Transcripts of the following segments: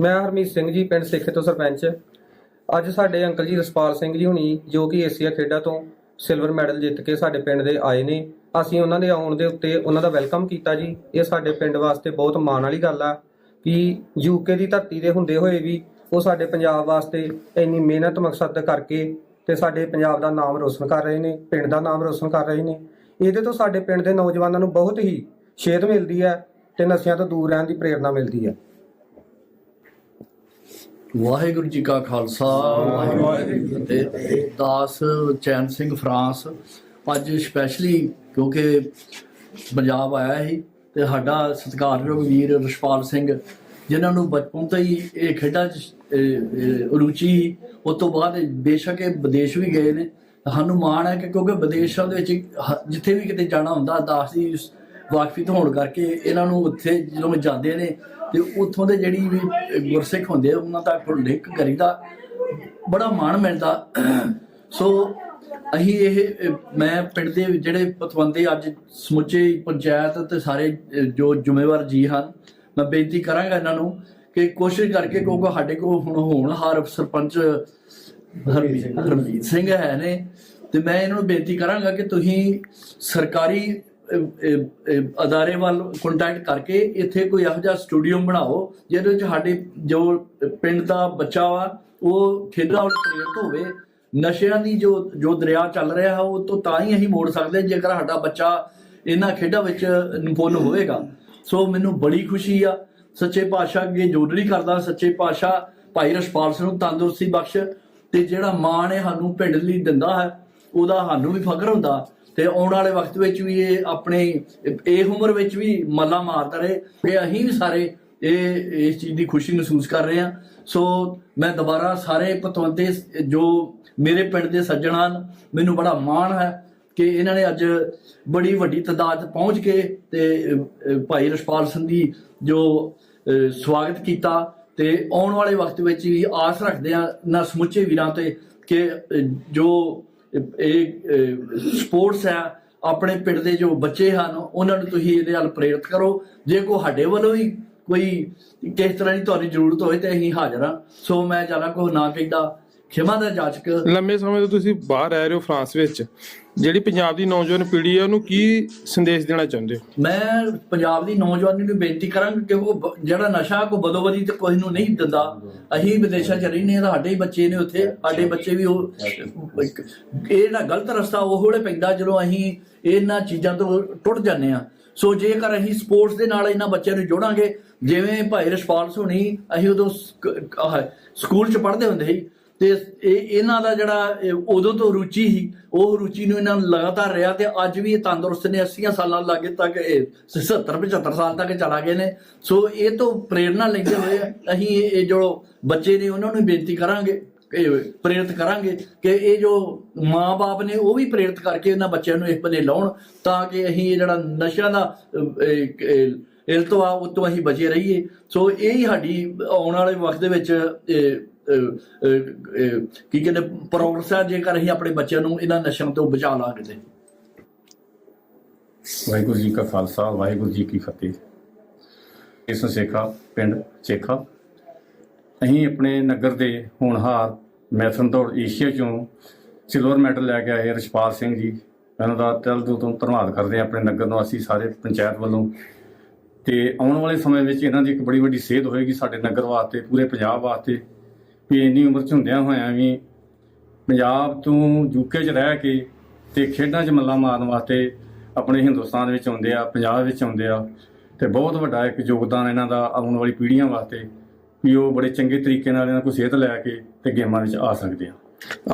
ਮੈਂ ਹਰਮੀਤ ਸਿੰਘ ਜੀ, ਪਿੰਡ ਸੇਖੇ ਤੋਂ ਸਰਪੰਚ। ਅੱਜ ਸਾਡੇ ਅੰਕਲ ਜੀ ਰਸਪਾਲ ਸਿੰਘ ਜੀ ਹੁਣੀ, ਜੋ ਕਿ ਏਸ਼ੀਆ ਖੇਡਾਂ ਤੋਂ ਸਿਲਵਰ ਮੈਡਲ ਜਿੱਤ ਕੇ ਸਾਡੇ ਪਿੰਡ ਦੇ ਆਏ ਨੇ। ਅਸੀਂ ਉਹਨਾਂ ਦੇ ਆਉਣ ਦੇ ਉੱਤੇ ਉਹਨਾਂ ਦਾ ਵੈਲਕਮ ਕੀਤਾ ਜੀ। ਇਹ ਸਾਡੇ ਪਿੰਡ ਵਾਸਤੇ ਬਹੁਤ ਮਾਣ ਵਾਲੀ ਗੱਲ ਆ ਕਿ ਯੂਕੇ ਦੀ ਧਰਤੀ ਦੇ ਹੁੰਦੇ ਹੋਏ ਵੀ ਉਹ ਸਾਡੇ ਪੰਜਾਬ ਵਾਸਤੇ ਇੰਨੀ ਮਿਹਨਤ, ਮਕਸਦ ਕਰਕੇ ਤੇ ਸਾਡੇ ਪੰਜਾਬ ਦਾ ਨਾਮ ਰੋਸ਼ਨ ਕਰ ਰਹੇ ਨੇ, ਪਿੰਡ ਦਾ ਨਾਮ ਰੋਸ਼ਨ ਕਰ ਰਹੇ ਨੇ। ਇਹਦੇ ਤੋਂ ਸਾਡੇ ਪਿੰਡ ਦੇ ਨੌਜਵਾਨਾਂ ਨੂੰ ਬਹੁਤ ਹੀ ਸ਼ੇਧ ਮਿਲਦੀ ਹੈ ਤੇ ਨਸ਼ਿਆਂ ਤੋਂ ਦੂਰ ਰਹਿਣ ਦੀ ਪ੍ਰੇਰਣਾ ਮਿਲਦੀ ਹੈ। ਵਾਹਿਗੁਰੂ ਜੀ ਕਾ ਖਾਲਸਾ ਵਾਹਿਗੁਰੂ ਜੀ ਕੀ ਫਤਿਹ ਦਾਸ ਚੈਨ ਸਿੰਘ ਫਰਾਂਸ ਅੱਜ ਸਪੈਸ਼ਲੀ ਕਿਉਂਕਿ ਪੰਜਾਬ ਆਇਆ ਸੀ ਤੇ ਸਾਡਾ ਸਤਿਕਾਰਯੋਗ ਵੀਰ ਰਸ਼ਪਾਲ ਸਿੰਘ ਜਿਨ੍ਹਾਂ ਨੂੰ ਬਚਪਨ ਤੋਂ ਹੀ ਇਹ ਖੇਡਾਂ 'ਚ ਰੁਚੀ। ਉਸ ਤੋਂ ਬਾਅਦ ਬੇਸ਼ੱਕ ਇਹ ਵਿਦੇਸ਼ ਵੀ ਗਏ ਨੇ ਸਾਨੂੰ ਮਾਣ ਹੈ ਕਿ ਕਿਉਂਕਿ ਵਿਦੇਸ਼ਾਂ ਦੇ ਵਿੱਚ ਜਿੱਥੇ ਵੀ ਕਿਤੇ ਜਾਣਾ ਹੁੰਦਾ ਦਾਸ ਦੀ ਵਾਕਫੀਤ ਹੋਣ ਕਰਕੇ ਇਹਨਾਂ ਨੂੰ ਉੱਥੇ ਜਦੋਂ ਜਾਂਦੇ ਨੇ ਤੇ ਉੱਥੋਂ ਦੇ ਜਿਹੜੀ ਵੀ ਗੁਰਸਿੱਖ ਹੁੰਦੇ ਆ, ਉਹਨਾਂ ਤੱਕ ਲਿੰਕ ਕਰੀਦਾ, ਬੜਾ ਮਾਣ ਮਿਲਦਾ। ਸੋ ਅਸੀਂ ਇਹ, ਮੈਂ ਪਿੰਡ ਦੇ ਜਿਹੜੇ ਪਤਵੰਦੇ ਅੱਜ ਸਮੁੱਚੇ ਪੰਚਾਇਤ ਤੇ ਸਾਰੇ ਜੋ ਜ਼ਿੰਮੇਵਾਰ ਜੀ ਹਨ, ਮੈਂ ਬੇਨਤੀ ਕਰਾਂਗਾ ਇਹਨਾਂ ਨੂੰ ਕਿ ਕੋਸ਼ਿਸ਼ ਕਰਕੇ ਕਿਉਂਕਿ ਸਾਡੇ ਕੋਲ ਹੁਣ ਹੋਣਹਾਰ ਸਰਪੰਚ ਹਰਮੀਤ ਸਿੰਘ ਹੈ ਨੇ, ਤੇ ਮੈਂ ਇਹਨਾਂ ਨੂੰ ਬੇਨਤੀ ਕਰਾਂਗਾ ਕਿ ਤੁਸੀਂ ਸਰਕਾਰੀ ਅਦਾਰੇ ਵੱਲ ਕੰਟੈਕਟ ਕਰਕੇ ਇੱਥੇ ਕੋਈ ਇਹੋ ਜਿਹਾ ਸਟੂਡੀਓ ਬਣਾਓ, ਜਿਹਦੇ ਵਿੱਚ ਸਾਡੇ ਜੋ ਪਿੰਡ ਦਾ ਬੱਚਾ ਵਾ, ਉਹ ਖੇਡਾਂ ਵੱਲ ਪ੍ਰੇਰਿਤ ਹੋਵੇ। ਨਸ਼ਿਆਂ ਦੀ ਜੋ ਜੋ ਦਰਿਆ ਚੱਲ ਰਿਹਾ ਹੈ, ਉਹ ਤੋਂ ਤਾਂ ਹੀ ਅਸੀਂ ਮੋੜ ਸਕਦੇ ਜੇਕਰ ਸਾਡਾ ਬੱਚਾ ਇਹਨਾਂ ਖੇਡਾਂ ਵਿੱਚ ਨਿਪੁੰਨ ਹੋਵੇਗਾ। ਸੋ ਮੈਨੂੰ ਬੜੀ ਖੁਸ਼ੀ ਆ। ਸੱਚੇ ਪਾਤਸ਼ਾਹ ਅੱਗੇ ਜੋੜਨੀ ਕਰਦਾ, ਸੱਚੇ ਪਾਤਸ਼ਾਹ ਭਾਈ ਰਸ਼ਪਾਲ ਸਿੰਘ ਨੂੰ ਤੰਦਰੁਸਤੀ ਬਖਸ਼, ਤੇ ਜਿਹੜਾ ਮਾਂ ਨੇ ਸਾਨੂੰ ਪਿੰਡ ਲਈ ਦਿੰਦਾ ਹੈ, ਉਹਦਾ ਸਾਨੂੰ ਵੀ ਫਖਰ ਹੁੰਦਾ। ਤੇ ਆਉਣ ਵਾਲੇ ਵਕਤ ਵਿੱਚ ਵੀ ਇਹ ਆਪਣੇ, ਇਹ ਉਮਰ ਵਿੱਚ ਵੀ ਮੱਲਾ ਮਾਰਦਾ ਰਹੇ ਤੇ ਅਸੀਂ ਵੀ ਸਾਰੇ ਇਹ, ਇਸ ਚੀਜ਼ ਦੀ ਖੁਸ਼ੀ ਮਹਿਸੂਸ ਕਰ ਰਹੇ ਹਾਂ। ਸੋ ਮੈਂ ਦੁਬਾਰਾ ਸਾਰੇ ਪਤਵੰਤੇ, ਜੋ ਮੇਰੇ ਪਿੰਡ ਦੇ ਸੱਜਣ ਹਨ, ਮੈਨੂੰ ਬੜਾ ਮਾਣ ਹੈ ਕਿ ਇਹਨਾਂ ਨੇ ਅੱਜ ਬੜੀ ਵੱਡੀ ਤਾਦਾਦ 'ਚ ਪਹੁੰਚ ਕੇ ਤੇ ਭਾਈ ਰਸ਼ਪਾਲ ਸਿੰਘ ਦੀ ਜੋ ਸਵਾਗਤ ਕੀਤਾ ਤੇ ਆਉਣ ਵਾਲੇ ਵਕਤ ਵਿੱਚ ਵੀ ਆਸ ਰੱਖਦੇ ਆ ਨਾ ਸਮੁੱਚੇ ਵੀਰਾਂ ਤੇ ਕਿ ਜੋ ਇਹ ਸਪੋਰਟਸ ਹੈ ਆਪਣੇ ਪਿੰਡ ਦੇ ਜੋ ਬੱਚੇ ਹਨ, ਉਹਨਾਂ ਨੂੰ ਤੁਸੀਂ ਇਹਦੇ ਨਾਲ ਪ੍ਰੇਰਿਤ ਕਰੋ। ਜੇ ਕੋ ਸਾਡੇ ਵੱਲੋਂ ਹੀ ਕੋਈ ਕਿਸ ਤਰ੍ਹਾਂ ਦੀ ਤੁਹਾਡੀ ਜ਼ਰੂਰਤ ਹੋਵੇ ਤੇ ਅਸੀਂ ਹਾਜ਼ਰ ਹਾਂ। ਸੋ ਮੈਂ ਜ਼ਿਆਦਾ ਕੋ ਨਾ ਕਹਿੰਦਾ। ਖਿਮਾ ਦਾ ਜਾਚਕ ਲੰਮੇ ਸਮੇਂ ਤੋਂ ਤੁਸੀਂ ਬਾਹਰ ਰਹਿ ਰਹੇ ਹੋ ਫਰਾਂਸ ਵਿੱਚ ਜਿਹੜੀ ਪੰਜਾਬ ਦੀ ਨੌਜਵਾਨ ਪੀੜ੍ਹੀ ਹੈ ਉਹਨੂੰ ਕੀ ਸੰਦੇਸ਼ ਦੇਣਾ ਚਾਹੁੰਦੇ ਹੋ? ਮੈਂ ਪੰਜਾਬ ਦੀ ਨੌਜਵਾਨੀ ਨੂੰ ਬੇਨਤੀ ਕਰਾਂਗਾ ਕਿ ਉਹ ਜਿਹੜਾ ਨਸ਼ਾ ਕੋ ਬਦੋਬਦੀ ਤੇ ਕੋਈ ਨੂੰ ਨਹੀਂ ਦਿੰਦਾ ਅਸੀਂ ਵਿਦੇਸ਼ਾਂ ਚ ਰਹਿੰਦੇ ਹਾਂ ਸਾਡੇ ਹੀ ਬੱਚੇ ਨੇ ਉੱਥੇ ਸਾਡੇ ਬੱਚੇ ਵੀ ਉਹ ਇਹ ਜਿਹੜਾ ਗਲਤ ਰਸਤਾ ਉਹ ਵੇਲੇ ਪੈਂਦਾ ਜਦੋਂ ਅਸੀਂ ਇਹਨਾਂ ਚੀਜ਼ਾਂ ਤੋਂ ਟੁੱਟ ਜਾਂਦੇ ਆ ਸੋ ਜੇਕਰ ਅਸੀਂ ਸਪੋਰਟਸ ਦੇ ਨਾਲ ਇਹਨਾਂ ਬੱਚਿਆਂ ਨੂੰ ਜੋੜਾਂਗੇ ਜਿਵੇਂ ਭਾਈ ਰਸ਼ਪਾਲ ਸੋਣੀ ਅਸੀਂ ਉਦੋਂ ਸਕੂਲ ਚ ਪੜ੍ਹਦੇ ਹੁੰਦੇ ਸੀ ਤੇ ਇਹ ਇਹਨਾਂ ਦਾ ਜਿਹੜਾ ਉਦੋਂ ਤੋਂ ਰੁਚੀ ਸੀ ਉਹ ਰੁਚੀ ਨੂੰ ਇਹਨਾਂ ਨੂੰ ਲਗਾਤਾਰ ਰਿਹਾ ਤੇ ਅੱਜ ਵੀ ਇਹ ਤੰਦਰੁਸਤ ਨੇ 80 ਸਾਲਾਂ ਲਾਗੇ ਤੱਕ ਇਹ 70 75 ਸਾਲ ਤੱਕ ਚਲਾ ਗਏ ਨੇ। ਸੋ ਇਹ ਤੋਂ ਪ੍ਰੇਰਣਾ ਲੈਂਦੇ ਹੋਏ ਅਸੀਂ ਇਹ ਜੋ ਬੱਚੇ ਨੇ ਉਹਨਾਂ ਨੂੰ ਬੇਨਤੀ ਕਰਾਂਗੇ ਪ੍ਰੇਰਿਤ ਕਰਾਂਗੇ ਕਿ ਇਹ ਜੋ ਮਾਪੇ ਨੇ ਉਹ ਵੀ ਪ੍ਰੇਰਿਤ ਕਰਕੇ ਇਹਨਾਂ ਬੱਚਿਆਂ ਨੂੰ ਇਸ ਬੰਨੇ ਲਾਉਣ ਤਾਂ ਕਿ ਅਸੀਂ ਇਹ ਜਿਹੜਾ ਨਸ਼ਿਆਂ ਦਾ ਅਹ, ਇਹ, ਇਲਤਵਾ ਉਹ ਤੋਂ ਅਸੀਂ ਬਚੇ ਰਹੀਏ। ਸੋ ਇਹ ਹੀ ਸਾਡੀ ਆਉਣ ਵਾਲੇ ਵਕਤ ਦੇ ਵਿੱਚ ਕੀ ਕਹਿੰਦੇ ਪ੍ਰੋਗਰੈਸ ਹੈ ਜੇਕਰ ਅਸੀਂ ਆਪਣੇ ਬੱਚਿਆਂ ਨੂੰ ਇਹਨਾਂ ਨਸ਼ਿਆਂ ਤੋਂ ਬਚਾ ਲਾਂਗੇ ਤੇ ਵਾਹਿਗੁਰੂ ਜੀ ਕਾ ਖਾਲਸਾ, ਵਾਹਿਗੁਰੂ ਜੀ ਕੀ ਫਤਿਹ। ਇਸ ਸੇਖਾ, ਪਿੰਡ ਸੇਖਾ। ਅਸੀਂ ਆਪਣੇ ਨਗਰ ਦੇ ਹੋਣਹਾਰ ਮੈਥਨ ਦੌੜ ਏਸ਼ੀਆ ਚੋਂ ਸਿਲਵਰ ਮੈਡਲ ਲੈ ਕੇ ਆਏ ਰਛਪਾਲ ਸਿੰਘ ਜੀ। ਇਹਨਾਂ ਦਾ ਦਿਲ ਤੋਂ ਧੰਨਵਾਦ ਕਰਦੇ ਹਾਂ ਆਪਣੇ ਨਗਰ ਨੂੰ ਅਸੀਂ ਸਾਰੇ ਪੰਚਾਇਤ ਵੱਲੋਂ। ਤੇ ਆਉਣ ਵਾਲੇ ਸਮੇਂ ਵਿੱਚ ਇਹਨਾਂ ਦੀ ਇੱਕ ਬੜੀ ਵੱਡੀ ਸੇਧ ਹੋਏਗੀ ਸਾਡੇ ਨਗਰ ਵਾਸਤੇ, ਪੂਰੇ ਪੰਜਾਬ ਵਾਸਤੇ। ਵੀ ਇੰਨੀ ਉਮਰ ਚ ਹੁੰਦਿਆਂ ਹੋਇਆਂ ਵੀ ਪੰਜਾਬ ਤੋਂ ਯੂਕੇ 'ਚ ਰਹਿ ਕੇ ਤੇ ਖੇਡਾਂ 'ਚ ਮੱਲਾ ਮਾਰਨ ਵਾਸਤੇ ਆਪਣੇ ਹਿੰਦੁਸਤਾਨ ਵਿੱਚ ਆਉਂਦੇ ਆ, ਪੰਜਾਬ ਵਿੱਚ ਆਉਂਦੇ ਆ ਤੇ ਬਹੁਤ ਵੱਡਾ ਇੱਕ ਯੋਗਦਾਨ ਇਹਨਾਂ ਦਾ ਆਉਣ ਵਾਲੀ ਪੀੜ੍ਹੀਆਂ ਵਾਸਤੇ ਵੀ ਉਹ ਬੜੇ ਚੰਗੇ ਤਰੀਕੇ ਨਾਲ ਇਹਨਾਂ ਕੋਲ ਸਿਹਤ ਲੈ ਕੇ ਤੇ ਗੇਮਾਂ ਵਿੱਚ ਆ ਸਕਦੇ ਆ।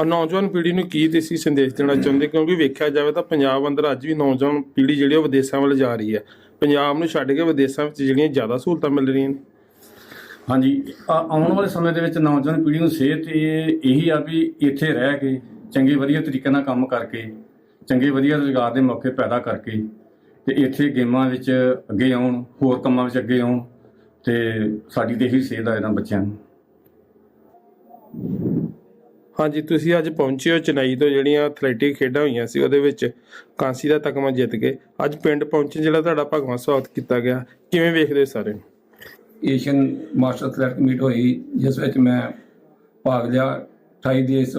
ਆ ਨੌਜਵਾਨ ਪੀੜ੍ਹੀ ਨੂੰ ਕੀ ਤੁਸੀਂ ਸੰਦੇਸ਼ ਦੇਣਾ ਚਾਹੁੰਦੇ? ਕਿਉਂਕਿ ਵੇਖਿਆ ਜਾਵੇ ਤਾਂ ਪੰਜਾਬ ਅੰਦਰ ਅੱਜ ਵੀ ਨੌਜਵਾਨ ਪੀੜ੍ਹੀ ਜਿਹੜੀ ਉਹ ਵਿਦੇਸ਼ਾਂ ਵੱਲ ਜਾ ਰਹੀ ਹੈ। ਪੰਜਾਬ ਨੂੰ ਛੱਡ ਕੇ ਵਿਦੇਸ਼ਾਂ ਵਿੱਚ ਜਿਹੜੀਆਂ ਜ਼ਿਆਦਾ ਸਹੂਲਤਾਂ ਮਿਲ ਰਹੀਆਂ ਨੇ। ਹਾਂਜੀ, ਆ- ਆਉਣ ਵਾਲੇ ਸਮੇਂ ਦੇ ਵਿੱਚ ਨੌਜਵਾਨ ਪੀੜ੍ਹੀ ਨੂੰ ਸਿਹਤ ਇਹ ਇਹੀ ਆ ਵੀ ਇੱਥੇ ਰਹਿ ਕੇ ਚੰਗੇ ਵਧੀਆ ਤਰੀਕੇ ਨਾਲ ਕੰਮ ਕਰਕੇ, ਚੰਗੇ ਵਧੀਆ ਰੁਜ਼ਗਾਰ ਦੇ ਮੌਕੇ ਪੈਦਾ ਕਰਕੇ ਤੇ ਇੱਥੇ ਗੇਮਾਂ ਵਿੱਚ ਅੱਗੇ ਆਉਣ, ਹੋਰ ਕੰਮਾਂ ਵਿੱਚ ਅੱਗੇ ਆਉਣ ਤੇ ਸਾਡੀ ਤੇ ਇਹੀ ਸੇਧ ਆ ਇਹਨਾਂ ਬੱਚਿਆਂ ਨੂੰ। ਹਾਂਜੀ, ਤੁਸੀਂ ਅੱਜ ਪਹੁੰਚੇ ਹੋ ਚੇਨਈ ਤੋਂ ਜਿਹੜੀਆਂ ਐਥਲੈਟਿਕ ਖੇਡਾਂ ਹੋਈਆਂ ਸੀ, ਉਹਦੇ ਵਿੱਚ ਕਾਂਸੀ ਦਾ ਤਕਮਾ ਜਿੱਤ ਕੇ ਅੱਜ ਪਿੰਡ ਪਹੁੰਚੇ ਜਿਹੜਾ ਤੁਹਾਡਾ ਭਗਵਾਨ ਸਵਾਗਤ ਕੀਤਾ ਗਿਆ। ਕਿਵੇਂ ਵੇਖਦੇ ਹੋ ਸਾਰੇ? ਏਸ਼ੀਅਨ ਮਾਸਟਰ ਐਥਲੈਟਿਕ ਮੀਟ ਹੋਈ, ਜਿਸ ਵਿੱਚ ਮੈਂ ਭਾਗ ਲਿਆ। 28 ਦੇਸ਼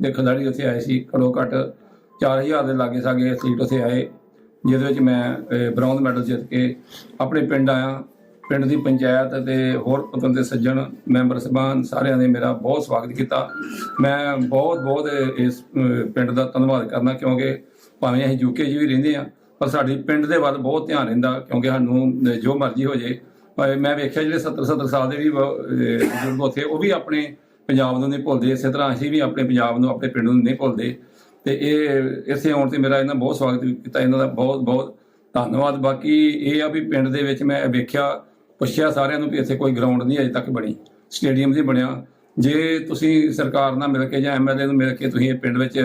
ਦੇ ਖਿਡਾਰੀ ਉੱਥੇ ਆਏ ਸੀ, ਘੱਟੋ ਘੱਟ 4000 ਦੇ ਲਾਗੇ ਸਾਗੇ ਐਥਲੀਟ ਉੱਥੇ ਆਏ, ਜਿਹਦੇ ਵਿੱਚ ਮੈਂ ਬ੍ਰੌਂਜ਼ ਮੈਡਲ ਜਿੱਤ ਕੇ ਆਪਣੇ ਪਿੰਡ ਆਇਆ। ਪਿੰਡ ਦੀ ਪੰਚਾਇਤ ਅਤੇ ਹੋਰ ਪਤਨ ਦੇ ਸੱਜਣ, ਮੈਂਬਰ ਸਭਾਨ ਸਾਰਿਆਂ ਨੇ ਮੇਰਾ ਬਹੁਤ ਸਵਾਗਤ ਕੀਤਾ। ਮੈਂ ਬਹੁਤ ਬਹੁਤ ਇਸ ਪਿੰਡ ਦਾ ਧੰਨਵਾਦ ਕਰਨਾ, ਕਿਉਂਕਿ ਭਾਵੇਂ ਅਸੀਂ ਯੂਕੇ 'ਚ ਵੀ ਰਹਿੰਦੇ ਆ ਪਰ ਸਾਡੀ ਪਿੰਡ ਦੇ ਵੱਲ ਬਹੁਤ ਧਿਆਨ ਰਹਿੰਦਾ, ਕਿਉਂਕਿ ਸਾਨੂੰ, ਜੋ ਮਰਜ਼ੀ ਹੋ ਜੇ ਮੈਂ ਵੇਖਿਆ ਜਿਹੜੇ 70 70 ਸਾਲ ਦੇ ਵੀ ਬਜ਼ੁਰਗ ਉੱਥੇ, ਉਹ ਵੀ ਆਪਣੇ ਪੰਜਾਬ ਨੂੰ ਨਹੀਂ ਭੁੱਲਦੇ, ਇਸੇ ਤਰ੍ਹਾਂ ਅਸੀਂ ਵੀ ਆਪਣੇ ਪੰਜਾਬ ਨੂੰ, ਆਪਣੇ ਪਿੰਡ ਨੂੰ ਨਹੀਂ ਭੁੱਲਦੇ। ਤੇ ਇਹ ਇੱਥੇ ਆਉਣ ਤੇ ਮੇਰਾ ਇਹਨਾਂ ਬਹੁਤ ਸਵਾਗਤ ਕੀਤਾ, ਇਹਨਾਂ ਦਾ ਬਹੁਤ ਬਹੁਤ ਧੰਨਵਾਦ। ਬਾਕੀ ਇਹ ਆ ਵੀ ਪਿੰਡ ਦੇ ਵਿੱਚ ਮੈਂ ਵੇਖਿਆ, ਪੁੱਛਿਆ ਸਾਰਿਆਂ ਨੂੰ ਵੀ ਇੱਥੇ ਕੋਈ ਗਰਾਊਂਡ ਨਹੀਂ ਅਜੇ ਤੱਕ ਬਣੀ ਸਟੇਡੀਅਮ ਨਹੀਂ ਬਣਿਆ। ਜੇ ਤੁਸੀਂ ਸਰਕਾਰ ਨਾਲ ਮਿਲ ਕੇ ਜਾਂ ਐਮਐਲਏ ਨੂੰ ਮਿਲ ਕੇ ਤੁਸੀਂ ਇਹ ਪਿੰਡ ਵਿੱਚ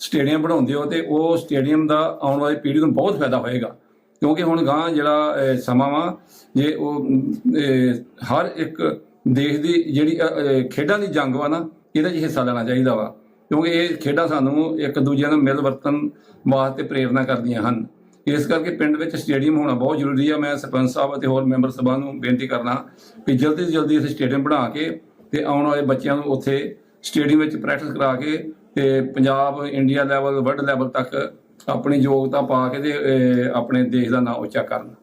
ਸਟੇਡੀਅਮ ਬਣਾਉਂਦੇ ਹੋ, ਤੇ ਉਹ ਸਟੇਡੀਅਮ ਦਾ ਆਉਣ ਵਾਲੀ ਪੀੜ੍ਹੀ ਨੂੰ ਬਹੁਤ ਫਾਇਦਾ ਹੋਏਗਾ। ਕਿਉਂਕਿ ਹੁਣ ਗਾਂ ਜਿਹੜਾ ਸਮਾਂ ਵਾ, ਜੇ ਉਹ ਹਰ ਇੱਕ ਦੇਸ਼ ਦੀ ਜਿਹੜੀ ਖੇਡਾਂ ਦੀ ਜੰਗ ਵਾ ਨਾ, ਇਹਦੇ 'ਚ ਹਿੱਸਾ ਲੈਣਾ ਚਾਹੀਦਾ ਵਾ। ਕਿਉਂਕਿ ਇਹ ਖੇਡਾਂ ਸਾਨੂੰ ਇੱਕ ਦੂਜੇ ਨਾਲ ਮਿਲ ਵਰਤਨ ਵਾਸਤੇ ਪ੍ਰੇਰਨਾ ਕਰਦੀਆਂ ਹਨ। ਇਸ ਕਰਕੇ ਪਿੰਡ ਵਿੱਚ ਸਟੇਡੀਅਮ ਹੋਣਾ ਬਹੁਤ ਜ਼ਰੂਰੀ ਆ। ਮੈਂ ਸਰਪੰਚ ਸਾਹਿਬ ਅਤੇ ਹੋਰ ਮੈਂਬਰ ਸਭਾ ਨੂੰ ਬੇਨਤੀ ਕਰਨਾ ਕਿ ਜਲਦੀ ਤੋਂ ਜਲਦੀ ਇਸ ਸਟੇਡੀਅਮ ਬਣਾ ਕੇ ਤੇ ਆਉਣ ਵਾਲੇ ਬੱਚਿਆਂ ਨੂੰ ਉੱਥੇ ਸਟੇਡੀਅਮ ਵਿੱਚ ਪ੍ਰੈਕਟਿਸ ਕਰਾ ਕੇ ਤੇ Punjab India level, world level ਤੱਕ ਆਪਣੀ ਯੋਗਤਾ ਪਾ ਕੇ ਤੇ ਅਹ, ਆਪਣੇ ਦੇਸ਼ ਦਾ ਨਾਮ ਉੱਚਾ ਕਰਨ।